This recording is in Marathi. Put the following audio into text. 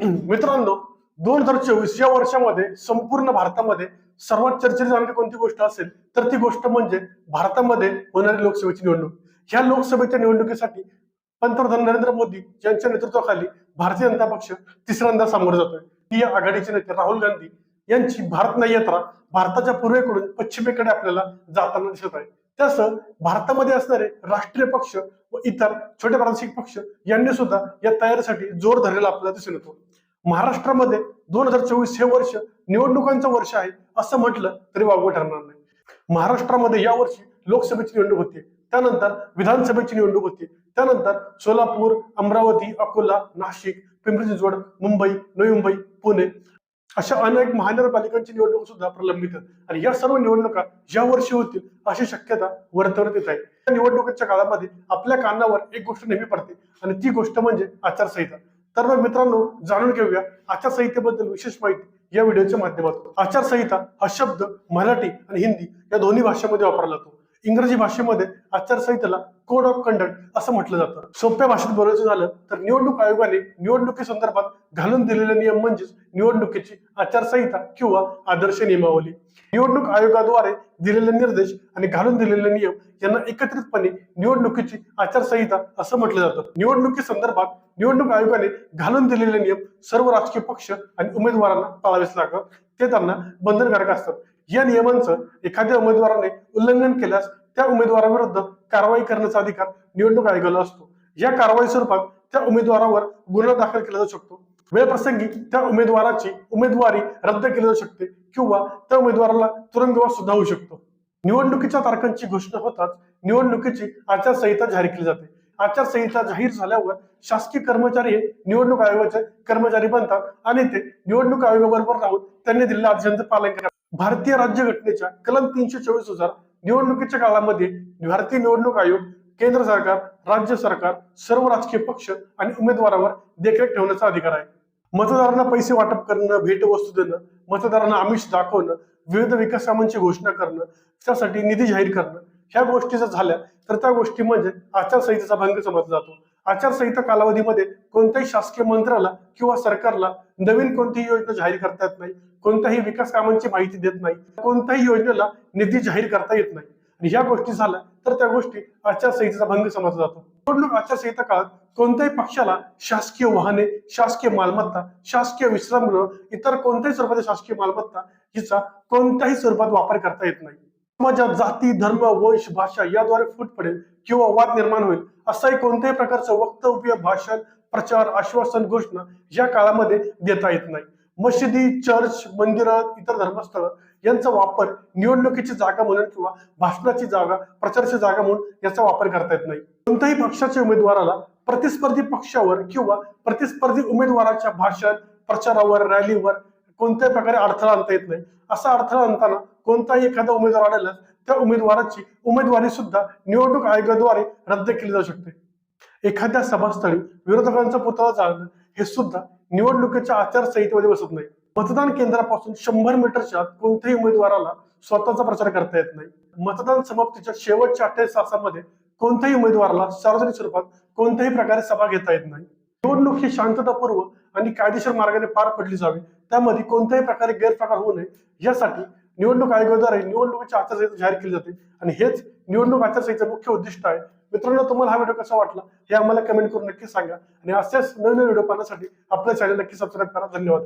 मित्रांनो दोन हजार चोवीस या वर्षामध्ये संपूर्ण भारतामध्ये सर्वात चर्चेत जाणारी कोणती गोष्ट असेल तर ती गोष्ट म्हणजे भारतामध्ये होणारी लोकसभेची निवडणूक. ह्या लोकसभेच्या निवडणुकीसाठी पंतप्रधान नरेंद्र मोदी यांच्या नेतृत्वाखाली भारतीय जनता पक्ष तिसऱ्यांदा सामोरे जातोय. ती या आघाडीचे नेते राहुल गांधी यांची भारत न यात्रा भारताच्या पूर्वेकडून पश्चिमेकडे आपल्याला जाताना दिसत आहे. त्यासह भारतामध्ये असणारे राष्ट्रीय पक्ष व इतर छोटे प्रादेशिक पक्ष यांनी सुद्धा या तयारीसाठी जोर धरलेला आपल्याला दिसून येतो. महाराष्ट्रामध्ये दोन हजार चोवीस हे वर्ष निवडणुकांचं वर्ष आहे असं म्हटलं तरी वागवं ठरणार नाही. महाराष्ट्रामध्ये या वर्षी लोकसभेची निवडणूक होती. त्यानंतर विधानसभेची निवडणूक होती. त्यानंतर सोलापूर अमरावती अकोला नाशिक पिंपरी चिंचवड मुंबई नवी मुंबई पुणे अशा अनेक महानगरपालिकांची निवडणूक सुद्धा प्रलंबित आहेत. आणि या सर्व निवडणुका या वर्षी होतील अशी शक्यता वर्तवण्यात येत आहे. या निवडणुकीच्या काळामध्ये आपल्या कानावर एक गोष्ट नेहमी पडते आणि ती गोष्ट म्हणजे आचारसंहिता. तर मग मित्रांनो जाणून घेऊया आचारसंहितेबद्दल विशेष माहिती या व्हिडिओच्या माध्यमातून. आचारसंहिता हा शब्द मराठी आणि हिंदी या दोन्ही भाषेमध्ये वापरला जातो. इंग्रजी भाषेमध्ये आचारसंहितेला कोड ऑफ कंडक्ट असं म्हटलं जातं. सोप्या भाषेत बोलायचं झालं तर निवडणूक आयोगाने निवडणुकी संदर्भात घालून दिलेले नियम म्हणजेच निवडणुकीची आचारसंहिता किंवा आदर्श नियमावली. निवडणूक आयोगाद्वारे दिलेले निर्देश आणि घालून दिलेले नियम यांना एकत्रितपणे निवडणुकीची आचारसंहिता असं म्हटलं जातं. निवडणुकी संदर्भात निवडणूक आयोगाने घालून दिलेले नियम सर्व राजकीय पक्ष आणि उमेदवारांना पाळावेच लागतात. ते त्यांना बंधनकारक असतात. या नियमांचं एखाद्या उमेदवाराने उल्लंघन केल्यास त्या उमेदवाराविरुद्ध कारवाई करण्याचा अधिकार निवडणूक आयोगाला असतो. या कारवाई स्वरूपात त्या उमेदवारावर गुन्हा दाखल केला जाऊ शकतो. वेळप्रसंगी त्या उमेदवाराची उमेदवारी रद्द केली जाऊ शकते किंवा त्या उमेदवाराला तुरुंगवास सुद्धा होऊ शकतो. निवडणुकीच्या तारखांची घोषणा होताच निवडणुकीची आचारसंहिता जाहीर केली जाते. आचारसंहिता जाहीर झाल्यावर शासकीय कर्मचारी हे निवडणूक आयोगाचे कर्मचारी बनतात आणि ते निवडणूक आयोगाबरोबर राहून त्यांनी दिलेल्या आदेशांचं पालन करतात. भारतीय राज्यघटनेच्या कलम तीनशे चोवीस हजार निवडणुकीच्या काळामध्ये भारतीय निवडणूक आयोग केंद्र सरकार राज्य सरकार सर्व राजकीय पक्ष आणि उमेदवारावर देखरेख ठेवण्याचा अधिकार आहे. मतदारांना पैसे वाटप करणं भेटवस्तू देणं मतदारांना आमिष दाखवणं विविध विकास कामांची घोषणा करणं त्यासाठी निधी जाहीर करणं ह्या गोष्टी जर झाल्या तर त्या गोष्टी म्हणजे आचारसंहितेचा भंग समजला जातो. आचारसंहिता कालावधीमध्ये कोणत्याही शासकीय मंत्र्याला किंवा सरकारला नवीन कोणतीही योजना जाहीर करता येत नाही कोणत्याही विकास कामांची माहिती देत नाही कोणत्याही योजनेला निधी जाहीर करता येत नाही. आणि ह्या गोष्टी झाल्या तर त्या गोष्टी आचारसंहितेचा भंग समजला जातो. निवडणूक आचारसंहिता काळात कोणत्याही पक्षाला शासकीय वाहने शासकीय मालमत्ता शासकीय विश्रामगृह इतर कोणत्याही स्वरूपाच्या शासकीय मालमत्ता हिचा कोणत्याही स्वरूपात वापर करता येत नाही. समाजात जाती धर्म वंश भाषा याद्वारे फूट पडेल किंवा वाद निर्माण होईल. असंही कोणत्याही प्रकारचं वक्तव्य भाषण प्रचार आश्वासन घोषणा या काळामध्ये देता येत नाही. मशिदी चर्च मंदिरं इतर धर्मस्थळ यांचा वापर निवडणुकीची जागा म्हणून किंवा भाषणाची जागा प्रचाराची जागा म्हणून याचा वापर करता येत नाही. कोणत्याही पक्षाच्या उमेदवाराला प्रतिस्पर्धी पक्षावर किंवा प्रतिस्पर्धी उमेदवाराच्या भाषण प्रचारावर रॅलीवर कोणत्याही प्रकारे अडथळा आणता येत नाही. असा अडथळा आणताना कोणताही एखादा उमेदवार आढळल्यास त्या उमेदवाराची उमेदवारी सुद्धा निवडणूक आयोगाद्वारे रद्द केली जाऊ शकते. एखाद्या सभास्थळी विरोधकांचा पुतळा जाळणं हे सुद्धा निवडणुकीच्या आचारसंहितेमध्ये बसत नाही. मतदान केंद्रापासून शंभर मीटरच्या कोणत्याही उमेदवाराला स्वतःचा प्रचार करता येत नाही. मतदान समाप्तीच्या शेवटच्या अठ्ठावीस तासामध्ये कोणत्याही उमेदवाराला सार्वजनिक स्वरूपात कोणत्याही प्रकारे सभा घेता येत नाही. निवडणूक ही शांततापूर्व आणि कायदेशीर मार्गाने पार पडली जावी. त्यामध्ये कोणत्याही प्रकारे गैरप्रकार होऊ नये. यासाठी निवडणूक आयोगाद्वारे निवडणुकीची आचारसंहिता जाहीर केली जाते. आणि हेच निवडणूक आचारसंहितेचं मुख्य उद्दिष्ट आहे. मित्रांनो तुम्हाला हा व्हिडिओ कसा वाटला हे आम्हाला कमेंट करून नक्की सांगा. आणि असेच नवीन व्हिडिओ पाहण्यासाठी आपल्या चॅनल नक्की सबस्क्राईब करा. धन्यवाद.